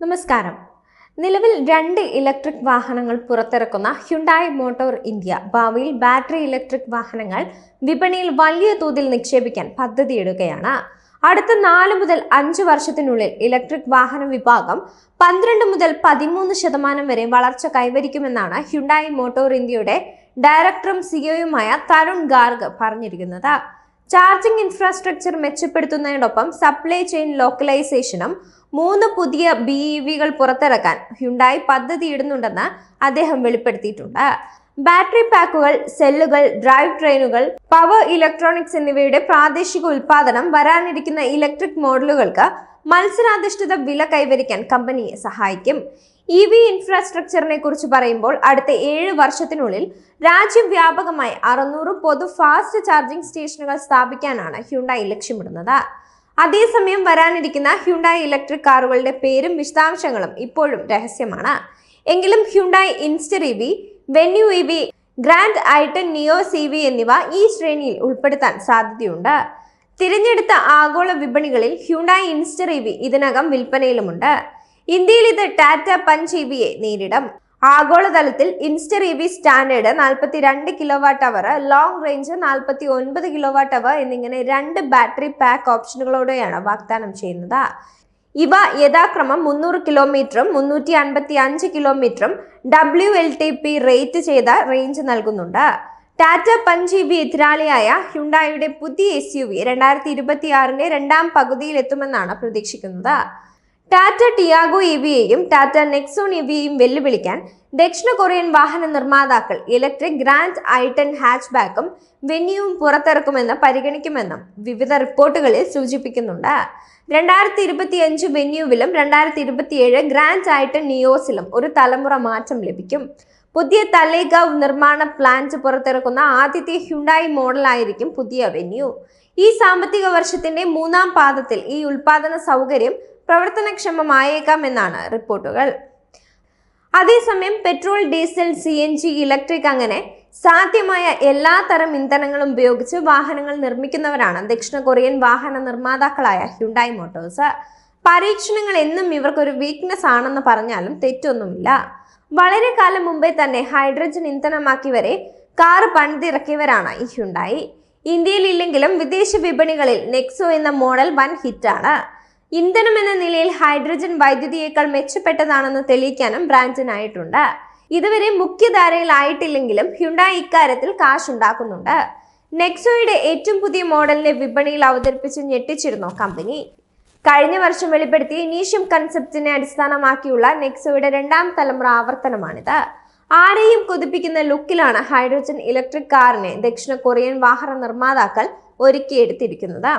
നമസ്കാരം. നിലവിൽ രണ്ട് ഇലക്ട്രിക് വാഹനങ്ങൾ പുറത്തിറക്കുന്ന ഹ്യുണ്ടായ് മോട്ടോർ ഇന്ത്യ ഭാവിയിൽ ബാറ്ററി ഇലക്ട്രിക് വാഹനങ്ങൾ വിപണിയിൽ വലിയ തോതിൽ നിക്ഷേപിക്കാൻ പദ്ധതിയിടുകയാണ്. അടുത്ത നാല് മുതൽ അഞ്ച് വർഷത്തിനുള്ളിൽ ഇലക്ട്രിക് വാഹന വിഭാഗം പന്ത്രണ്ട് മുതൽ പതിമൂന്ന് ശതമാനം വരെ വളർച്ച കൈവരിക്കുമെന്നാണ് ഹ്യുണ്ടായ് മോട്ടോർ ഇന്ത്യയുടെ ഡയറക്ടറും സിഇഒയുമായ തരുൺ ഗാർഗ് പറഞ്ഞിരിക്കുന്നത്. ചാർജിംഗ് ഇൻഫ്രാസ്ട്രക്ചർ മെച്ചപ്പെടുത്തുന്നതിനൊപ്പം സപ്ലൈ ചെയിൻ ലോക്കലൈസേഷനും മൂന്ന് പുതിയ ബി ഇ വികൾ പുറത്തിറക്കാൻ ഹ്യുണ്ടായി പദ്ധതിയിടുന്നുണ്ടെന്ന് അദ്ദേഹം വെളിപ്പെടുത്തിയിട്ടുണ്ട്. ബാറ്ററി പാക്കുകൾ സെല്ലുകൾ ഡ്രൈവ് ട്രെയിനുകൾ പവർ ഇലക്ട്രോണിക്സ് എന്നിവയുടെ പ്രാദേശിക ഉൽപാദനം വരാനിരിക്കുന്ന ഇലക്ട്രിക് മോഡലുകൾക്ക് മത്സരാധിഷ്ഠിത വില കൈവരിക്കാൻ കമ്പനിയെ സഹായിക്കും. ഇ വി ഇൻഫ്രാസ്ട്രക്ചറിനെ കുറിച്ച് പറയുമ്പോൾ അടുത്ത ഏഴ് വർഷത്തിനുള്ളിൽ രാജ്യം വ്യാപകമായി അറുന്നൂറ് പൊതു ഫാസ്റ്റ് ചാർജിംഗ് സ്റ്റേഷനുകൾ സ്ഥാപിക്കാനാണ് ഹ്യുണ്ടായി ലക്ഷ്യമിടുന്നത്. അതേസമയം വരാനിരിക്കുന്ന ഹ്യുണ്ടായി ഇലക്ട്രിക് കാറുകളുടെ പേരും വിശദാംശങ്ങളും ഇപ്പോഴും രഹസ്യമാണ്. എങ്കിലും Hyundai Inster E V Venue E V Grand i ten Neo C V എന്നിവ ഈ ശ്രേണിയിൽ ഉൾപ്പെടുത്താൻ സാധ്യതയുണ്ട്. തിരഞ്ഞെടുത്ത ആഗോള വിപണികളിൽ ഹ്യുണ്ടായി ഇൻസ്റ്റർ ഇ വി ഇതിനകം വിൽപ്പനയിലുമുണ്ട്. ഇന്ത്യയിൽ ഇത് ടാറ്റ പഞ്ച് ഇ വിയെ നേരിടും. ആഗോളതലത്തിൽ ഇൻസ്റ്റർ ഇ വി സ്റ്റാൻഡേർഡ് നാൽപ്പത്തി രണ്ട് kilowatt hour long range നാൽപ്പത്തി ഒൻപത് കിലോ വാട്ട് അവർ എന്നിങ്ങനെ രണ്ട് ബാറ്ററി പാക്ക് ഓപ്ഷനുകളോടെയാണ് വാഗ്ദാനം ചെയ്യുന്നത്. ഇവ യഥാക്രമം മുന്നൂറ് കിലോമീറ്ററും മുന്നൂറ്റി അൻപത്തി അഞ്ച് കിലോമീറ്ററും W L T P rate ചെയ്ത റേഞ്ച് നൽകുന്നുണ്ട്. ടാറ്റ പഞ്ചീബി എതിരാളിയായ ഹ്യുണ്ടായുടെ പുതിയ എസ് യു വി രണ്ടായിരത്തി ഇരുപത്തിയാറിന്റെ രണ്ടാം പകുതിയിൽ എത്തുമെന്നാണ് പ്രതീക്ഷിക്കുന്നത്. ടാറ്റ ടിയാഗോ ഇ വിയെയും ടാറ്റ നെക്സോൺ ഇ വിയെയും വെല്ലുവിളിക്കാൻ ദക്ഷിണ കൊറിയൻ വാഹന നിർമ്മാതാക്കൾ ഇലക്ട്രിക് ഗ്രാൻഡ് ഐട്ടൺ ഹാച്ച് ബാക്കും വെന്യൂവും പുറത്തിറക്കുമെന്ന് പരിഗണിക്കുമെന്നും വിവിധ റിപ്പോർട്ടുകളിൽ സൂചിപ്പിക്കുന്നുണ്ട്. രണ്ടായിരത്തി ഇരുപത്തി അഞ്ച് വെന്യൂവിലും രണ്ടായിരത്തി ഇരുപത്തിയേഴ് ഗ്രാൻഡ് ഐട്ടൺ നിയോസിലും ഒരു തലമുറ മാറ്റം ലഭിക്കും. പുതിയ തലേഗാവ് നിർമ്മാണ പ്ലാന്റ് പുറത്തിറക്കുന്ന ആദ്യത്തെ ഹ്യുണ്ടായി മോഡലായിരിക്കും പുതിയ വെന്യൂ. ഈ സാമ്പത്തിക വർഷത്തിന്റെ മൂന്നാം പാദത്തിൽ ഈ ഉൽപാദന സൗകര്യം പ്രവർത്തനക്ഷമമായേക്കാമെന്നാണ് റിപ്പോർട്ടുകൾ. അതേസമയം petrol diesel C N G electric അങ്ങനെ സാധ്യമായ എല്ലാ തരം ഇന്ധനങ്ങളും ഉപയോഗിച്ച് വാഹനങ്ങൾ നിർമ്മിക്കുന്നവരാണ് ദക്ഷിണ കൊറിയൻ വാഹന നിർമ്മാതാക്കളായ ഹ്യുണ്ടായി മോട്ടോഴ്സ്. പരീക്ഷണങ്ങൾ എന്നും ഇവർക്കൊരു വീക്ക്നെസ് ആണെന്ന് പറഞ്ഞാലും തെറ്റൊന്നുമില്ല. വളരെ കാലം മുമ്പേ തന്നെ ഹൈഡ്രജൻ ഇന്ധനമാക്കി വരെ കാറ് പണിതിറക്കിയവരാണ് ഈ ഹ്യുണ്ടായി. ഇന്ത്യയിൽ ഇല്ലെങ്കിലും വിദേശ വിപണികളിൽ നെക്സോ എന്ന മോഡൽ വൻ ഹിറ്റാണ് ഇന്ധനം എന്ന നിലയിൽ ഹൈഡ്രജൻ വൈദ്യുതിയേക്കാൾ മെച്ചപ്പെട്ടതാണെന്ന് തെളിയിക്കാനും ബ്രാൻഡിനായിട്ടുണ്ട്. ഇതുവരെ മുഖ്യധാരയിലായിട്ടില്ലെങ്കിലും ഹ്യുണ്ടായി ഇക്കാര്യത്തിൽ കാശുണ്ടാക്കുന്നുണ്ട്. നെക്സോയുടെ ഏറ്റവും പുതിയ മോഡലിനെ വിപണിയിൽ അവതരിപ്പിച്ച് ഞെട്ടിച്ചിരുന്നു കമ്പനി. കഴിഞ്ഞ വർഷം വെളിപ്പെടുത്തിയ ഇനീഷ്യം കൺസെപ്റ്റിനെ അടിസ്ഥാനമാക്കിയുള്ള നെക്സോയുടെ രണ്ടാം തലമുറ ആവർത്തനമാണിത്. ആരെയും കൊതിപ്പിക്കുന്ന ലുക്കിലാണ് ഹൈഡ്രജൻ ഇലക്ട്രിക് കാറിനെ ദക്ഷിണ കൊറിയൻ വാഹന നിർമ്മാതാക്കൾ ഒരുക്കിയെടുത്തിരിക്കുന്നത്.